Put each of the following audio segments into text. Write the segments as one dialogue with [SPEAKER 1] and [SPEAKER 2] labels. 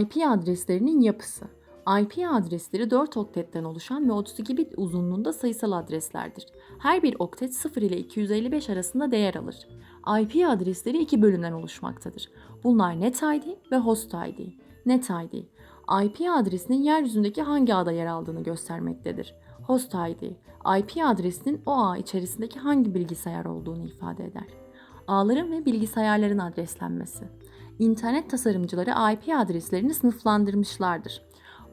[SPEAKER 1] IP adreslerinin yapısı. IP adresleri 4 oktetten oluşan ve 32 bit uzunluğunda sayısal adreslerdir. Her bir oktet 0 ile 255 arasında değer alır. IP adresleri iki bölümden oluşmaktadır. Bunlar NetID ve HostID. NetID, IP adresinin yeryüzündeki hangi ağda yer aldığını göstermektedir. HostID, IP adresinin o ağ içerisindeki hangi bilgisayar olduğunu ifade eder. Ağların ve bilgisayarların adreslenmesi. İnternet tasarımcıları IP adreslerini sınıflandırmışlardır.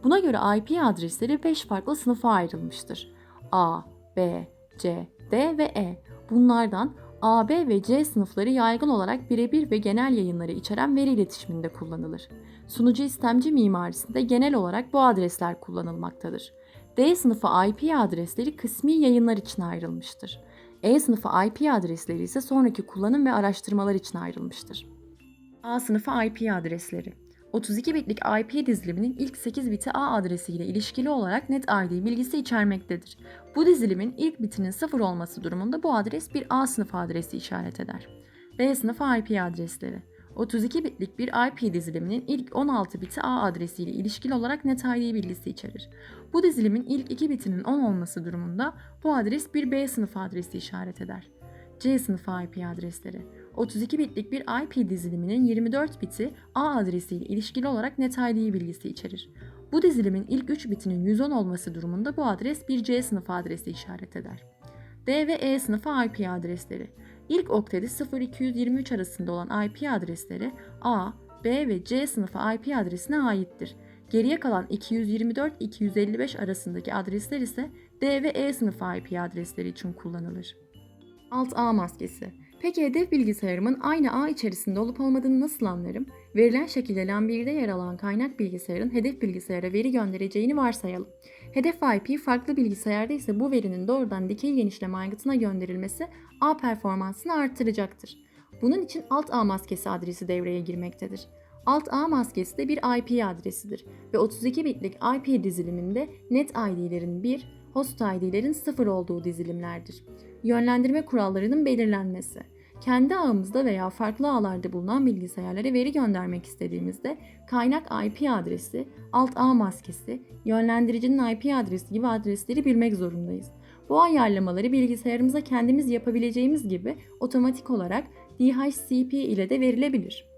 [SPEAKER 1] Buna göre IP adresleri 5 farklı sınıfa ayrılmıştır. A, B, C, D ve E. Bunlardan A, B ve C sınıfları yaygın olarak birebir ve genel yayınları içeren veri iletişiminde kullanılır. Sunucu istemci mimarisinde genel olarak bu adresler kullanılmaktadır. D sınıfı IP adresleri kısmi yayınlar için ayrılmıştır. E sınıfı IP adresleri ise sonraki kullanım ve araştırmalar için ayrılmıştır. A sınıfı IP adresleri 32 bitlik IP diziliminin ilk 8 biti A adresiyle ilişkili olarak net ID bilgisi içermektedir. Bu dizilimin ilk bitinin 0 olması durumunda bu adres bir A sınıfı adresi işaret eder. B sınıfı IP adresleri 32 bitlik bir IP diziliminin ilk 16 biti A adresiyle ilişkili olarak net ID bilgisi içerir. Bu dizilimin ilk 2 bitinin 10 olması durumunda bu adres bir B sınıfı adresi işaret eder. C sınıfı IP adresleri 32 bitlik bir IP diziliminin 24 biti A adresiyle ilişkili olarak net ID bilgisi içerir. Bu dizilimin ilk 3 bitinin 110 olması durumunda bu adres bir C sınıfı adresi işaret eder. D ve E sınıfı IP adresleri. İlk okteti 0-223 arasında olan IP adresleri A, B ve C sınıfı IP adresine aittir. Geriye kalan 224-255 arasındaki adresler ise D ve E sınıfı IP adresleri için kullanılır. Alt A maskesi. Peki hedef bilgisayarımın aynı ağ içerisinde olup olmadığını nasıl anlarım? Verilen şekilde LAN1'de yer alan kaynak bilgisayarın hedef bilgisayara veri göndereceğini varsayalım. Hedef IP farklı bilgisayarda ise bu verinin doğrudan dikey genişleme aygıtına gönderilmesi ağ performansını artıracaktır. Bunun için alt ağ maskesi adresi devreye girmektedir. Alt ağ maskesi de bir IP adresidir ve 32 bitlik IP diziliminde net ID'lerin 1, host ID'lerin 0 olduğu dizilimlerdir. Yönlendirme kurallarının belirlenmesi. Kendi ağımızda veya farklı ağlarda bulunan bilgisayarlara veri göndermek istediğimizde kaynak IP adresi, alt ağ maskesi, yönlendiricinin IP adresi gibi adresleri bilmek zorundayız. Bu ayarlamaları bilgisayarımıza kendimiz yapabileceğimiz gibi otomatik olarak DHCP ile de verilebilir.